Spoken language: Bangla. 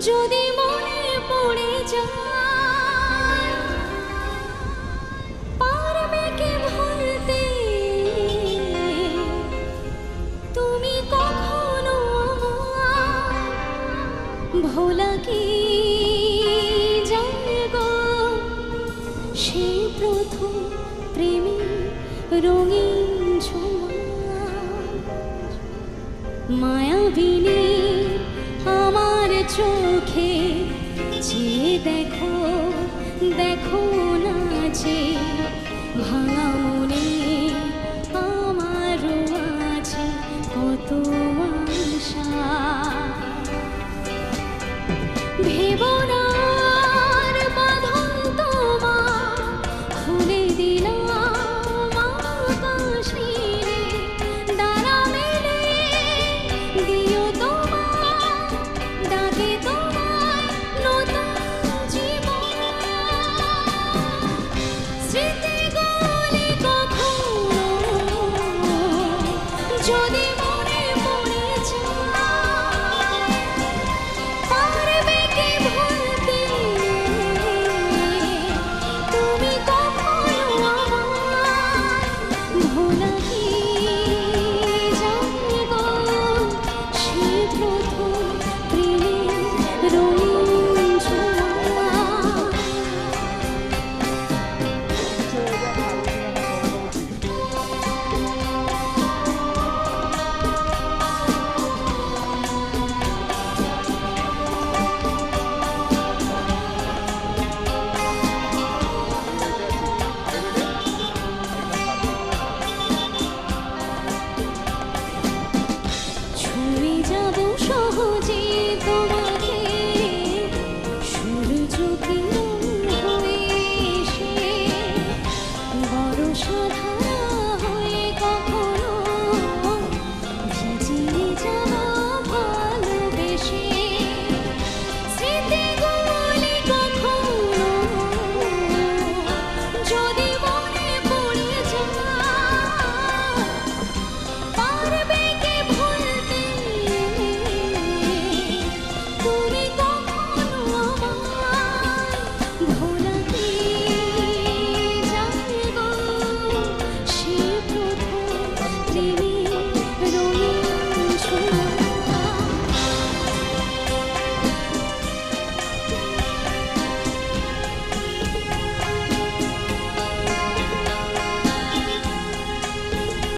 যদি মনে পড়ে যায় পারবে ভুলতে? তুমি কখনো ভোলা কি সেই প্রথম প্রেমী রঙিন মায়াবিনী আমার চোখে যে দেখো দেখো না যে আছে কত